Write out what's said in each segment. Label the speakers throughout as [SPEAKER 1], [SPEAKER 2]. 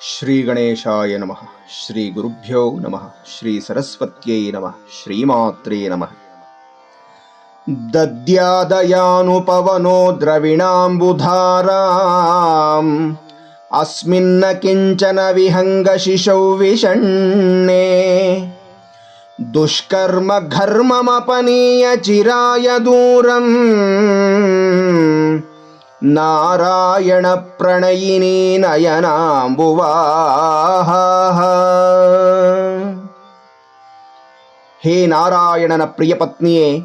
[SPEAKER 1] श्रीगणेशाय नमः। श्रीगुरुभ्यो नमः। श्रीसरस्वत्यै नमः। श्रीमात्रे नमः। दद्यादयानुपवनो द्रविणाम्बुधाराम्। अस्मिन्न किञ्चन विहङ्गशिशौ विषण्णे। दुष्कर्मघर्ममपनीय चिराय दूरम्। ನಾರಾಯಣ ಪ್ರಣಯಿನಿ ನಯನಾಂಬುವಾಹ. ಹೇ ನಾರಾಯಣನ ಪ್ರಿಯ ಪತ್ನಿಯೇ,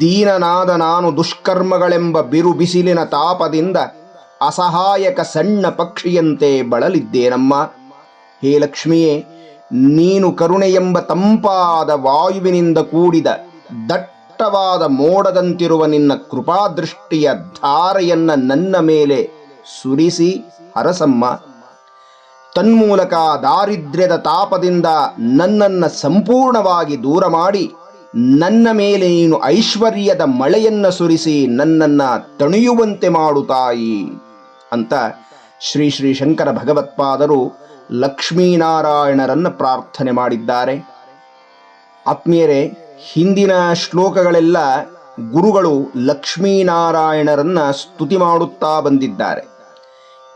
[SPEAKER 1] ದೀನನಾದ ನಾನು ದುಷ್ಕರ್ಮಗಳೆಂಬ ಬಿರು ಬಿಸಿಲಿನ ತಾಪದಿಂದ ಅಸಹಾಯಕ ಸಣ್ಣ ಪಕ್ಷಿಯಂತೆ ಬಳಲಿದ್ದೇನಮ್ಮ. ಹೇ ಲಕ್ಷ್ಮಿಯೇ, ನೀನು ಕರುಣೆ ಎಂಬ ತಂಪಾದ ವಾಯುವಿನಿಂದ ಕೂಡಿದ ದಟ್ಟವಾದ ಮೋಡದಂತಿರುವ ನಿನ್ನ ಕೃಪಾದೃಷ್ಟಿಯ ಧಾರೆಯನ್ನ ನನ್ನ ಮೇಲೆ ಸುರಿಸಿ, ಹರಸಮ್ಮ. ತನ್ಮೂಲಕ ದಾರಿದ್ರ್ಯದ ತಾಪದಿಂದ ನನ್ನನ್ನು ಸಂಪೂರ್ಣವಾಗಿ ದೂರ ಮಾಡಿ ನನ್ನ ಮೇಲೆ ನೀನು ಐಶ್ವರ್ಯದ ಮಳೆಯನ್ನ ಸುರಿಸಿ ನನ್ನನ್ನ ತಣಿಯುವಂತೆ ಮಾಡು ತಾಯಿ ಅಂತ ಶ್ರೀ ಶ್ರೀ ಶಂಕರ ಭಗವತ್ಪಾದರು ಲಕ್ಷ್ಮೀನಾರಾಯಣರನ್ನ ಪ್ರಾರ್ಥನೆ ಮಾಡಿದ್ದಾರೆ. ಆತ್ಮೀಯರೇ ಹಿಂದಿನ ಶ್ಲೋಕಗಳೆಲ್ಲ ಗುರುಗಳು ಲಕ್ಷ್ಮೀನಾರಾಯಣರನ್ನ ಸ್ತುತಿ ಮಾಡುತ್ತಾ ಬಂದಿದ್ದಾರೆ.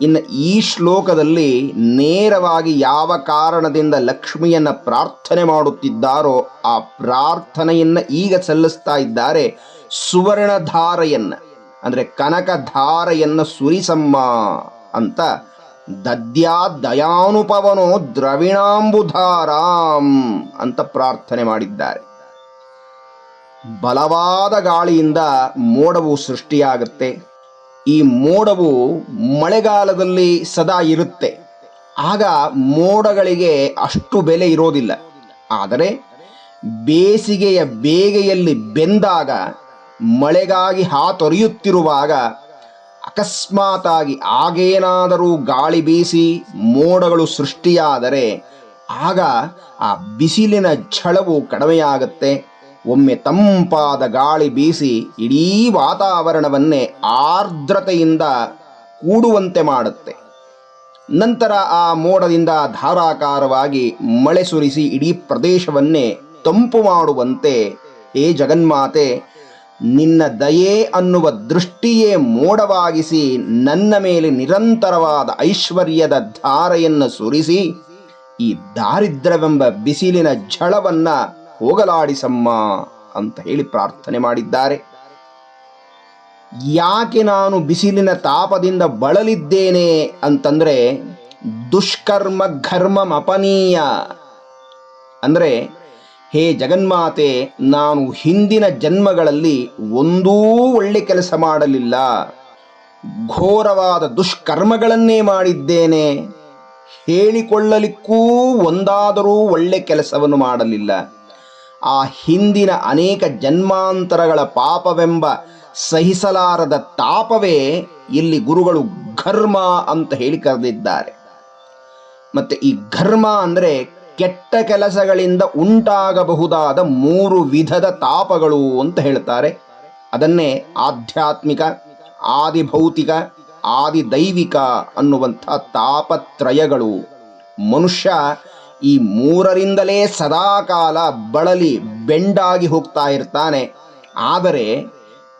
[SPEAKER 1] ಇನ್ನು ಈ ಶ್ಲೋಕದಲ್ಲಿ ನೇರವಾಗಿ ಯಾವ ಕಾರಣದಿಂದ ಲಕ್ಷ್ಮಿಯನ್ನ ಪ್ರಾರ್ಥನೆ ಮಾಡುತ್ತಿದ್ದಾರೋ ಆ ಪ್ರಾರ್ಥನೆಯನ್ನು ಈಗ ಸಲ್ಲಿಸ್ತಾ ಇದ್ದಾರೆ ಸುವರ್ಣ ಅಂದರೆ ಅಂದ್ರೆ ಕನಕ ಧಾರೆಯನ್ನ ಸುರಿಸಮ್ಮ ಅಂತ. ದದ್ಯಾ ದಯಾನುಪವನೋ ದ್ರವಿಣಾಂಬುಧಾರಾಂ ಅಂತ ಪ್ರಾರ್ಥನೆ ಮಾಡಿದ್ದಾರೆ. ಬಲವಾದ ಗಾಳಿಯಿಂದ ಮೋಡವು ಸೃಷ್ಟಿಯಾಗುತ್ತೆ. ಈ ಮೋಡವು ಮಳೆಗಾಲದಲ್ಲಿ ಸದಾ ಇರುತ್ತೆ. ಆಗ ಮೋಡಗಳಿಗೆ ಅಷ್ಟು ಬೆಲೆ ಇರೋದಿಲ್ಲ. ಆದರೆ ಬೇಸಿಗೆಯ ಬೇಗೆಯಲ್ಲಿ ಬೆಂದಾಗ, ಮಳೆಗಾಗಿ ಹಾತೊರೆಯುತ್ತಿರುವಾಗ ಅಕಸ್ಮಾತಾಗಿ ಆಗೇನಾದರೂ ಗಾಳಿ ಬೀಸಿ ಮೋಡಗಳು ಸೃಷ್ಟಿಯಾದರೆ ಆಗ ಆ ಬಿಸಿಲಿನ ಝಳವು ಕಡಿಮೆಯಾಗುತ್ತೆ. ಒಮ್ಮೆ ತಂಪಾದ ಗಾಳಿ ಬೀಸಿ ಇಡೀ ವಾತಾವರಣವನ್ನೇ ಆರ್ದ್ರತೆಯಿಂದ ಕೂಡುವಂತೆ ಮಾಡುತ್ತೆ. ನಂತರ ಆ ಮೋಡದಿಂದ ಧಾರಾಕಾರವಾಗಿ ಮಳೆ ಸುರಿಸಿ ಇಡೀ ಪ್ರದೇಶವನ್ನೇ ತಂಪು ಮಾಡುವಂತೆ, ಹೇ ಜಗನ್ಮಾತೆ, ನಿನ್ನ ದಯೆ ಅನ್ನುವ ದೃಷ್ಟಿಯೇ ಮೋಡವಾಗಿಸಿ ನನ್ನ ಮೇಲೆ ನಿರಂತರವಾದ ಐಶ್ವರ್ಯದ ಧಾರೆಯನ್ನು ಸುರಿಸಿ, ಈ ದಾರಿದ್ರ್ಯವೆಂಬ ಬಿಸಿಲಿನ ಝಳವನ್ನ ಹೋಗಲಾಡಿಸಮ್ಮ ಅಂತ ಹೇಳಿ ಪ್ರಾರ್ಥನೆ ಮಾಡಿದ್ದಾರೆ. ಯಾಕೆ ನಾನು ಬಿಸಿಲಿನ ತಾಪದಿಂದ ಬಳಲಿದ್ದೇನೆ ಅಂತಂದ್ರೆ ದುಷ್ಕರ್ಮ ಘರ್ಮ ಅಪನೀಯ. ಅಂದ್ರೆ ಹೇ ಜಗನ್ಮಾತೆ, ನಾನು ಹಿಂದಿನ ಜನ್ಮಗಳಲ್ಲಿ ಒಂದೂ ಒಳ್ಳೆ ಕೆಲಸ ಮಾಡಲಿಲ್ಲ. ಘೋರವಾದ ದುಷ್ಕರ್ಮಗಳನ್ನೇ ಮಾಡಿದ್ದೇನೆ. ಹೇಳಿಕೊಳ್ಳಲಿಕ್ಕೂ ಒಂದಾದರೂ ಒಳ್ಳೆ ಕೆಲಸವನ್ನು ಮಾಡಲಿಲ್ಲ. ಆ ಹಿಂದಿನ ಅನೇಕ ಜನ್ಮಾಂತರಗಳ ಪಾಪವೆಂಬ ಸಹಿಸಲಾರದ ತಾಪವೇ ಇಲ್ಲಿ ಗುರುಗಳು ಘರ್ಮ ಅಂತ ಹೇಳಿ ಕರೆದಿದ್ದಾರೆ. ಮತ್ತೆ ಈ ಘರ್ಮ ಅಂದರೆ ಕೆಟ್ಟ ಕೆಲಸಗಳಿಂದ ಉಂಟಾಗಬಹುದಾದ ಮೂರು ವಿಧದ ತಾಪಗಳು ಅಂತ ಹೇಳ್ತಾರೆ. ಅದನ್ನೇ ಆಧ್ಯಾತ್ಮಿಕ, ಆದಿಭೌತಿಕ, ಆದಿದೈವಿಕ ಅನ್ನುವಂಥ ತಾಪತ್ರಯಗಳು. ಮನುಷ್ಯ ಈ ಮೂರರಿಂದಲೇ ಸದಾಕಾಲ ಬಳಲಿ ಬೆಂಡಾಗಿ ಹೋಗ್ತಾ ಇರ್ತಾನೆ. ಆದರೆ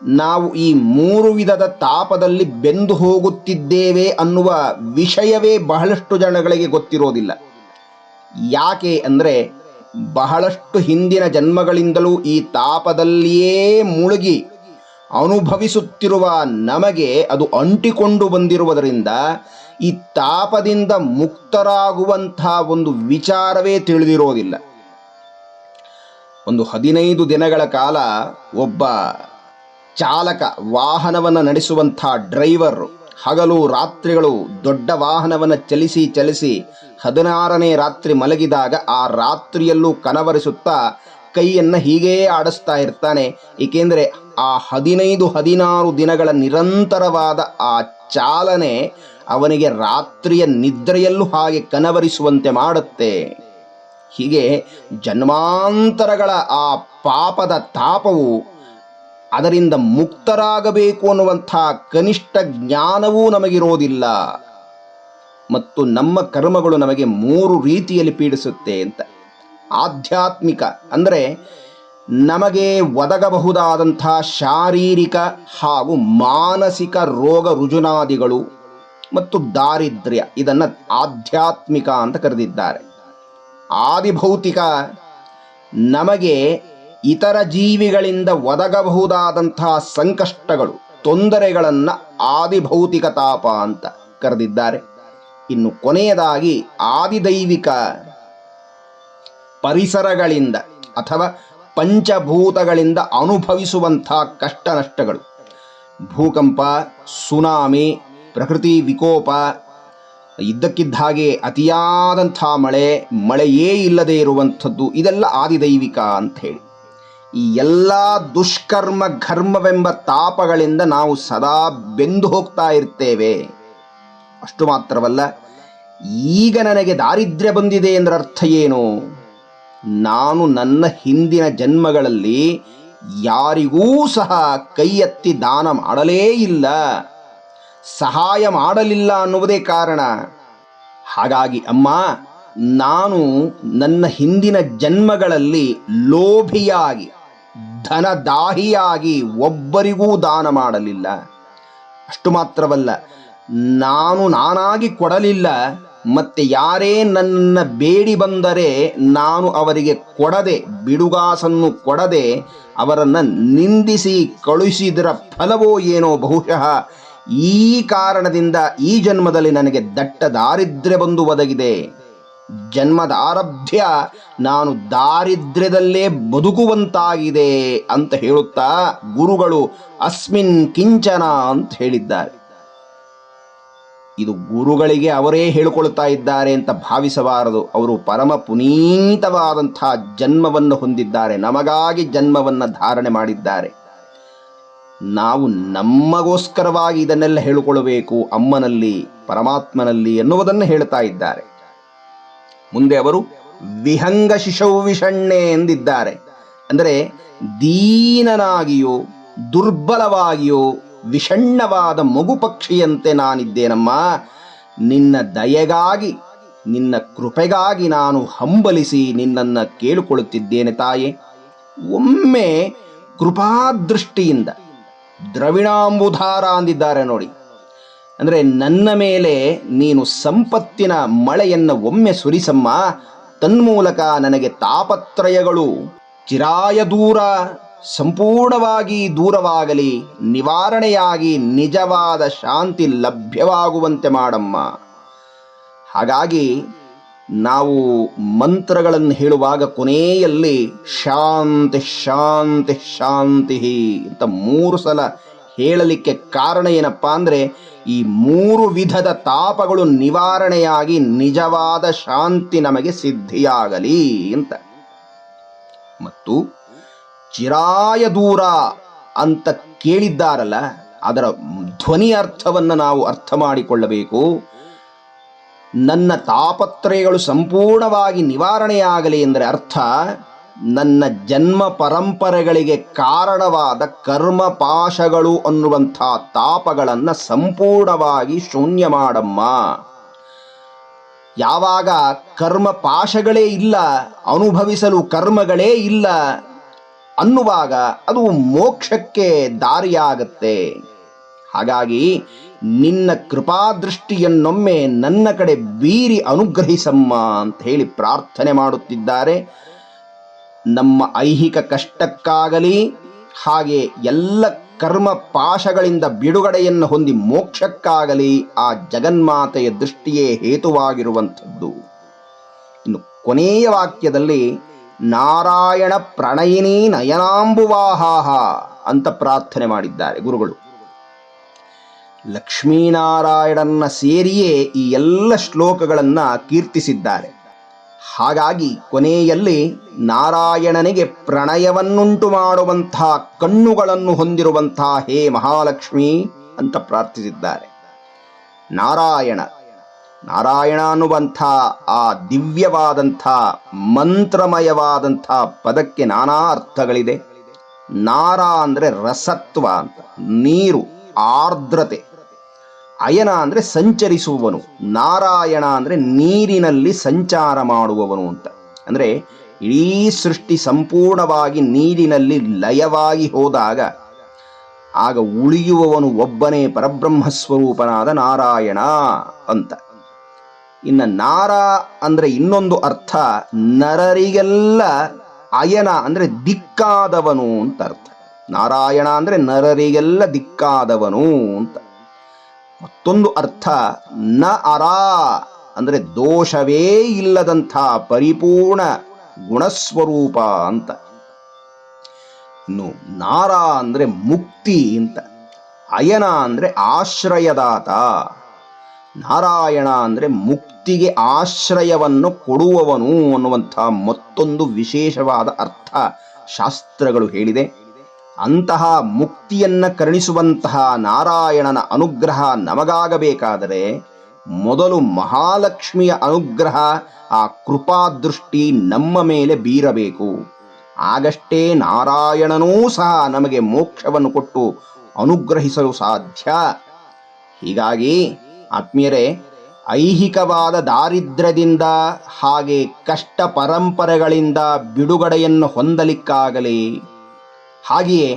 [SPEAKER 1] ನಾವು ಈ ಮೂರು ವಿಧದ ತಾಪದಲ್ಲಿ ಬೆಂದು ಹೋಗುತ್ತಿದ್ದೇವೆ ಅನ್ನುವ ವಿಷಯವೇ ಬಹಳಷ್ಟು ಜನಗಳಿಗೆ ಗೊತ್ತಿರೋದಿಲ್ಲ. ಯಾಕೆ ಅಂದರೆ ಬಹಳಷ್ಟು ಹಿಂದಿನ ಜನ್ಮಗಳಿಂದಲೂ ಈ ತಾಪದಲ್ಲಿಯೇ ಮುಳುಗಿ ಅನುಭವಿಸುತ್ತಿರುವ ನಮಗೆ ಅದು ಅಂಟಿಕೊಂಡು ಬಂದಿರುವುದರಿಂದ ಈ ತಾಪದಿಂದ ಮುಕ್ತರಾಗುವಂತಹ ಒಂದು ವಿಚಾರವೇ ತಿಳಿದಿರೋದಿಲ್ಲ. ಒಂದು ಹದಿನೈದು ದಿನಗಳ ಕಾಲ ಒಬ್ಬ ಚಾಲಕ ವಾಹನವನ್ನು ನಡೆಸುವಂಥ ಡ್ರೈವರ್ ಹಗಲು ರಾತ್ರಿಗಳು ದೊಡ್ಡ ವಾಹನವನ್ನು ಚಲಿಸಿ ಚಲಿಸಿ ಹದಿನಾರನೇ ರಾತ್ರಿ ಮಲಗಿದಾಗ ಆ ರಾತ್ರಿಯಲ್ಲೂ ಕನವರಿಸುತ್ತಾ ಕೈಯನ್ನು ಹೀಗೇ ಆಡಿಸ್ತಾ ಇರ್ತಾನೆ. ಏಕೆಂದರೆ ಆ ಹದಿನೈದು ಹದಿನಾರು ದಿನಗಳ ನಿರಂತರವಾದ ಆ ಚಾಲನೆ ಅವನಿಗೆ ರಾತ್ರಿಯ ನಿದ್ರೆಯಲ್ಲೂ ಹಾಗೆ ಕನವರಿಸುವಂತೆ ಮಾಡುತ್ತೆ. ಹೀಗೆ ಜನ್ಮಾಂತರಗಳ ಆ ಪಾಪದ ತಾಪವು ಅದರಿಂದ ಮುಕ್ತರಾಗಬೇಕು ಅನ್ನುವಂಥ ಕನಿಷ್ಠ ಜ್ಞಾನವೂ ನಮಗಿರೋದಿಲ್ಲ. ಮತ್ತು ನಮ್ಮ ಕರ್ಮಗಳು ನಮಗೆ ಮೂರು ರೀತಿಯಲ್ಲಿ ಪೀಡಿಸುತ್ತೆ ಅಂತ. ಆಧ್ಯಾತ್ಮಿಕ ಅಂದರೆ ನಮಗೆ ಒದಗಬಹುದಾದಂಥ ಶಾರೀರಿಕ ಹಾಗೂ ಮಾನಸಿಕ ರೋಗ ರುಜುನಾದಿಗಳು. ಮತ್ತು ದಾರಿದ್ರ್ಯ. ಇದನ್ನು ಆಧ್ಯಾತ್ಮಿಕ ಅಂತ ಕರೆದಿದ್ದಾರೆ. ಆದಿಭೌತಿಕ ನಮಗೆ ಇತರ ಜೀವಿಗಳಿಂದ ಒದಗಬಹುದಾದಂತಹ ಸಂಕಷ್ಟಗಳು, ತೊಂದರೆಗಳನ್ನು ಆದಿಭೌತಿಕ ತಾಪ ಅಂತ ಕರೆದಿದ್ದಾರೆ. ಇನ್ನು ಕೊನೆಯದಾಗಿ ಆದಿದೈವಿಕ ಪರಿಸರಗಳಿಂದ ಅಥವಾ ಪಂಚಭೂತಗಳಿಂದ ಅನುಭವಿಸುವಂಥ ಕಷ್ಟ ನಷ್ಟಗಳು ಭೂಕಂಪ, ಸುನಾಮಿ ಪ್ರಕೃತಿ ವಿಕೋಪ. ಇದ್ದಕ್ಕಿದ್ದ ಹಾಗೆ ಅತಿಯಾದಂಥ ಮಳೆ, ಮಳೆಯೇ ಇಲ್ಲದೆ ಇರುವಂಥದ್ದು, ಇದೆಲ್ಲ ಆದಿದೈವಿಕ ಅಂತ ಹೇಳಿ ಈ ಎಲ್ಲ ದುಷ್ಕರ್ಮ, ಘರ್ಮವೆಂಬ ತಾಪಗಳಿಂದ ನಾವು ಸದಾ ಬೆಂದು ಹೋಗ್ತಾ ಇರ್ತೇವೆ. ಅಷ್ಟು ಮಾತ್ರವಲ್ಲ, ಈಗ ನನಗೆ ದಾರಿದ್ರ್ಯ ಬಂದಿದೆ ಎಂದ್ರ ಅರ್ಥ ಏನು? ನಾನು ನನ್ನ ಹಿಂದಿನ ಜನ್ಮಗಳಲ್ಲಿ ಯಾರಿಗೂ ಸಹ ಕೈ ಎತ್ತಿ ದಾನ ಮಾಡಲೇ ಇಲ್ಲ. ಸಹಾಯ ಮಾಡಲಿಲ್ಲ ಅನ್ನುವುದೇ ಕಾರಣ. ಹಾಗಾಗಿ ಅಮ್ಮ, ನಾನು ನನ್ನ ಹಿಂದಿನ ಜನ್ಮಗಳಲ್ಲಿ ಲೋಭಿಯಾಗಿ, ಧನದಾಹಿಯಾಗಿ ಒಬ್ಬರಿಗೂ ದಾನ ಮಾಡಲಿಲ್ಲ. ಅಷ್ಟು ಮಾತ್ರವಲ್ಲ, ನಾನು ನಾನಾಗಿ ಕೊಡಲಿಲ್ಲ, ಮತ್ತೆ ಯಾರೇ ನನ್ನ ಬೇಡಿ ಬಂದರೆ ನಾನು ಅವರಿಗೆ ಕೊಡದೆ, ಬಿಡುಗಾಸನ್ನು ಕೊಡದೆ ಅವರನ್ನು ನಿಂದಿಸಿ ಕಳುಹಿಸಿದರ ಫಲವೋ ಏನೋ ಬಹುಶಃ ಈ ಕಾರಣದಿಂದ ಈ ಜನ್ಮದಲ್ಲಿ ನನಗೆ ದಟ್ಟ ದಾರಿದ್ರ್ಯ ಬಂದು ಒದಗಿದೆ. ಜನ್ಮದ ಆರಭ್ಯ ನಾನು ದಾರಿದ್ರ್ಯದಲ್ಲೇ ಬದುಕುವಂತಾಗಿದೆ ಅಂತ ಹೇಳುತ್ತಾ ಗುರುಗಳು ಅಸ್ಮಿನ್ ಕಿಂಚನ ಅಂತ ಹೇಳಿದ್ದಾರೆ. ಇದು ಗುರುಗಳಿಗೆ ಅವರೇ ಹೇಳಿಕೊಳ್ತಾ ಇದ್ದಾರೆ ಅಂತ ಭಾವಿಸಬಾರದು. ಅವರು ಪರಮ ಪುನೀತವಾದಂತಹ ಜನ್ಮವನ್ನು ಹೊಂದಿದ್ದಾರೆ. ನಮಗಾಗಿ ಜನ್ಮವನ್ನು ಧಾರಣೆ ಮಾಡಿದ್ದಾರೆ. ನಾವು ನಮ್ಮಗೋಸ್ಕರವಾಗಿ ಇದನ್ನೆಲ್ಲ ಹೇಳಿಕೊಳ್ಳಬೇಕು, ಅಮ್ಮನಲ್ಲಿ, ಪರಮಾತ್ಮನಲ್ಲಿ ಎನ್ನುವುದನ್ನು ಹೇಳ್ತಾ ಇದ್ದಾರೆ. ಮುಂದೆ ಅವರು ವಿಹಂಗ ಶಿಶವು ವಿಷಣ್ಣೆ ಎಂದಿದ್ದಾರೆ. ಅಂದರೆ ದೀನನಾಗಿಯೋ, ದುರ್ಬಲವಾಗಿಯೋ, ವಿಷಣ್ಣವಾದ ಮಗು ಪಕ್ಷಿಯಂತೆ ನಾನಿದ್ದೇನಮ್ಮ, ನಿನ್ನ ದಯೆಗಾಗಿ, ನಿನ್ನ ಕೃಪೆಗಾಗಿ ನಾನು ಹಂಬಲಿಸಿ ನಿನ್ನನ್ನು ಕೇಳಿಕೊಳ್ಳುತ್ತಿದ್ದೇನೆ ತಾಯೇ. ಒಮ್ಮೆ ಕೃಪಾದೃಷ್ಟಿಯಿಂದ ದ್ರವಿಣಾಂಬುಧಾರ ಅಂದಿದ್ದಾರೆ ನೋಡಿ. ಅಂದರೆ ನನ್ನ ಮೇಲೆ ನೀನು ಸಂಪತ್ತಿನ ಮಳೆಯನ್ನು ಒಮ್ಮೆ ಸುರಿಸಮ್ಮ, ತನ್ಮೂಲಕ ನನಗೆ ತಾಪತ್ರಯಗಳು. ಚಿರಾಯ ದೂರ, ಸಂಪೂರ್ಣವಾಗಿ ದೂರವಾಗಲಿ, ನಿವಾರಣೆಯಾಗಿ ನಿಜವಾದ ಶಾಂತಿ ಲಭ್ಯವಾಗುವಂತೆ ಮಾಡಮ್ಮ. ಹಾಗಾಗಿ ನಾವು ಮಂತ್ರಗಳನ್ನು ಹೇಳುವಾಗ ಕೊನೆಯಲ್ಲಿ ಶಾಂತಿ ಶಾಂತಿ ಶಾಂತಿ ಅಂತ ಮೂರು ಸಲ ಹೇಳಲಿಕ್ಕೆ ಕಾರಣ ಏನಪ್ಪ ಅಂದರೆ ಈ ಮೂರು ವಿಧದ ತಾಪಗಳು ನಿವಾರಣೆಯಾಗಿ ನಿಜವಾದ ಶಾಂತಿ ನಮಗೆ ಸಿದ್ಧಿಯಾಗಲಿ ಅಂತ. ಮತ್ತು ಚಿರಾಯ ದೂರ ಅಂತ ಕೇಳಿದ್ದಾರಲ್ಲ, ಅದರ ಧ್ವನಿ ಅರ್ಥವನ್ನು ನಾವು ಅರ್ಥ ಮಾಡಿಕೊಳ್ಳಬೇಕು. ನನ್ನ ತಾಪತ್ರಯಗಳು ಸಂಪೂರ್ಣವಾಗಿ ನಿವಾರಣೆಯಾಗಲಿ ಎಂದರೆ ಅರ್ಥ, ನನ್ನ ಜನ್ಮ ಪರಂಪರೆಗಳಿಗೆ ಕಾರಣವಾದ ಕರ್ಮ ಪಾಶಗಳು ಅನ್ನುವಂಥ ತಾಪಗಳನ್ನು ಸಂಪೂರ್ಣವಾಗಿ ಶೂನ್ಯ ಮಾಡಮ್ಮ. ಯಾವಾಗ ಕರ್ಮ ಪಾಶಗಳೇ ಇಲ್ಲ, ಅನುಭವಿಸಲು ಕರ್ಮಗಳೇ ಇಲ್ಲ ಅನ್ನುವಾಗ ಅದು ಮೋಕ್ಷಕ್ಕೆ ದಾರಿಯಾಗತ್ತೆ. ಹಾಗಾಗಿ ನಿನ್ನ ಕೃಪಾದೃಷ್ಟಿಯನ್ನೊಮ್ಮೆ ನನ್ನ ಕಡೆ ಬೀರಿ ಅನುಗ್ರಹಿಸಮ್ಮ ಅಂತ ಹೇಳಿ ಪ್ರಾರ್ಥನೆ ಮಾಡುತ್ತಿದ್ದಾರೆ. ನಮ್ಮ ಐಹಿಕ ಕಷ್ಟಕ್ಕಾಗಲಿ, ಹಾಗೆ ಎಲ್ಲ ಕರ್ಮ ಪಾಶಗಳಿಂದ ಬಿಡುಗಡೆಯನ್ನು ಹೊಂದಿ ಮೋಕ್ಷಕ್ಕಾಗಲಿ ಆ ಜಗನ್ಮಾತೆಯ ದೃಷ್ಟಿಯೇ ಹೇತುವಾಗಿರುವಂಥದ್ದು. ಇನ್ನು ಕೊನೆಯ ವಾಕ್ಯದಲ್ಲಿ, ನಾರಾಯಣ ಪ್ರಣಯಿನಿ ನಯನಾಂಬುವಾಹಾಹ ಅಂತ ಪ್ರಾರ್ಥನೆ ಮಾಡಿದ್ದಾರೆ ಗುರುಗಳು. ಲಕ್ಷ್ಮೀನಾರಾಯಣನ ಸೇರಿಯೇ ಈ ಎಲ್ಲ ಶ್ಲೋಕಗಳನ್ನು ಕೀರ್ತಿಸಿದ್ದಾರೆ. ಹಾಗಾಗಿ ಕೊನೆಯಲ್ಲಿ ನಾರಾಯಣನಿಗೆ ಪ್ರಣಯವನ್ನುಂಟು ಮಾಡುವಂಥ ಕಣ್ಣುಗಳನ್ನು ಹೊಂದಿರುವಂಥ ಹೇ ಮಹಾಲಕ್ಷ್ಮಿ ಅಂತ ಪ್ರಾರ್ಥಿಸಿದ್ದಾರೆ. ನಾರಾಯಣ ನಾರಾಯಣ ಅನ್ನುವಂಥ ಆ ದಿವ್ಯವಾದಂಥ ಮಂತ್ರಮಯವಾದಂಥ ಪದಕ್ಕೆ ನಾನಾ ಅರ್ಥಗಳಿದೆ. ನಾರ ಅಂದರೆ ರಸತ್ವ ಅಂತ, ನೀರು, ಆರ್ದ್ರತೆ. ಅಯನ ಅಂದರೆ ಸಂಚರಿಸುವವನು, ನಾರಾಯಣ ಅಂದರೆ ನೀರಿನಲ್ಲಿ ಸಂಚಾರ ಮಾಡುವವನು ಅಂತ. ಅಂದರೆ ಇಡೀ ಸೃಷ್ಟಿ ಸಂಪೂರ್ಣವಾಗಿ ನೀರಿನಲ್ಲಿ ಲಯವಾಗಿ ಹೋದಾಗ ಆಗ ಉಳಿಯುವವನು ಒಬ್ಬನೇ ಪರಬ್ರಹ್ಮ ಸ್ವರೂಪನಾದ ನಾರಾಯಣ ಅಂತ. ಇನ್ನು ನಾರ ಅಂದರೆ ಇನ್ನೊಂದು ಅರ್ಥ ನರರಿಗೆಲ್ಲ ಅಯನ ಅಂದರೆ ದಿಕ್ಕಾದವನು ಅಂತ ಅರ್ಥ. ನಾರಾಯಣ ಅಂದರೆ ನರರಿಗೆಲ್ಲ ದಿಕ್ಕಾದವನು ಅಂತ. ಮತ್ತೊಂದು ಅರ್ಥ, ನ ಅರ ಅಂದರೆ ದೋಷವೇ ಇಲ್ಲದಂಥ ಪರಿಪೂರ್ಣ ಗುಣಸ್ವರೂಪ ಅಂತ. ಇನ್ನು ನಾರ ಅಂದರೆ ಮುಕ್ತಿ ಅಂತ. ಅಯನ ಅಂದರೆ ಆಶ್ರಯದಾತ. ನಾರಾಯಣ ಅಂದರೆ ಮುಕ್ತಿಗೆ ಆಶ್ರಯವನ್ನು ಕೊಡುವವನು ಅನ್ನುವಂಥ ಮತ್ತೊಂದು ವಿಶೇಷವಾದ ಅರ್ಥ ಶಾಸ್ತ್ರಗಳು ಹೇಳಿದೆ. ಅಂತಹ ಮುಕ್ತಿಯನ್ನ ಕರುಣಿಸುವಂತಹ ನಾರಾಯಣನ ಅನುಗ್ರಹ ನಮಗಾಗಬೇಕಾದರೆ ಮೊದಲು ಮಹಾಲಕ್ಷ್ಮಿಯ ಅನುಗ್ರಹ ಆ ಕೃಪಾದೃಷ್ಟಿ ನಮ್ಮ ಮೇಲೆ ಬೀರಬೇಕು. ಆಗಷ್ಟೇ ನಾರಾಯಣನೂ ಸಹ ನಮಗೆ ಮೋಕ್ಷವನ್ನು ಕೊಟ್ಟು ಅನುಗ್ರಹಿಸಲು ಸಾಧ್ಯ. ಹೀಗಾಗಿ ಆತ್ಮೀಯರೇ, ಐಹಿಕವಾದ ದಾರಿದ್ರ್ಯದಿಂದ ಹಾಗೆ ಕಷ್ಟ ಪರಂಪರೆಗಳಿಂದ ಬಿಡುಗಡೆಯನ್ನು ಹೊಂದಲಿಕ್ಕಾಗಲಿ. ಹಾಗೆಯೇ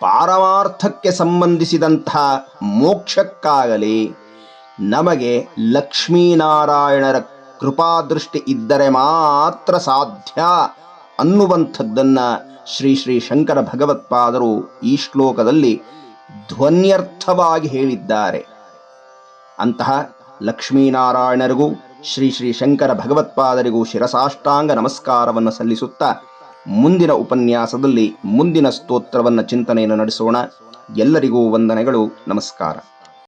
[SPEAKER 1] ಪಾರಮಾರ್ಥಕ್ಕೆ ಸಂಬಂಧಿಸಿದಂತಹ ಮೋಕ್ಷಕ್ಕಾಗಲಿ ನಮಗೆ ಲಕ್ಷ್ಮೀನಾರಾಯಣರ ಕೃಪಾದೃಷ್ಟಿ ಇದ್ದರೆ ಮಾತ್ರ ಸಾಧ್ಯ ಅನ್ನುವಂಥದ್ದನ್ನು ಶ್ರೀ ಶ್ರೀ ಶಂಕರ ಭಗವತ್ಪಾದರು ಈ ಶ್ಲೋಕದಲ್ಲಿ ಧ್ವನ್ಯರ್ಥವಾಗಿ ಹೇಳಿದ್ದಾರೆ. ಅಂತಹ ಲಕ್ಷ್ಮೀನಾರಾಯಣರಿಗೂ ಶ್ರೀ ಶ್ರೀ ಶಂಕರ ಭಗವತ್ಪಾದರಿಗೂ ಶಿರಸಾಷ್ಟಾಂಗ ನಮಸ್ಕಾರವನ್ನು ಸಲ್ಲಿಸುತ್ತಾ ಮುಂದಿನ ಉಪನ್ಯಾಸದಲ್ಲಿ ಮುಂದಿನ ಸ್ತೋತ್ರವನ್ನು ಚಿಂತನೆಯನ್ನು ನಡೆಸೋಣ. ಎಲ್ಲರಿಗೂ ವಂದನೆಗಳು ನಮಸ್ಕಾರ.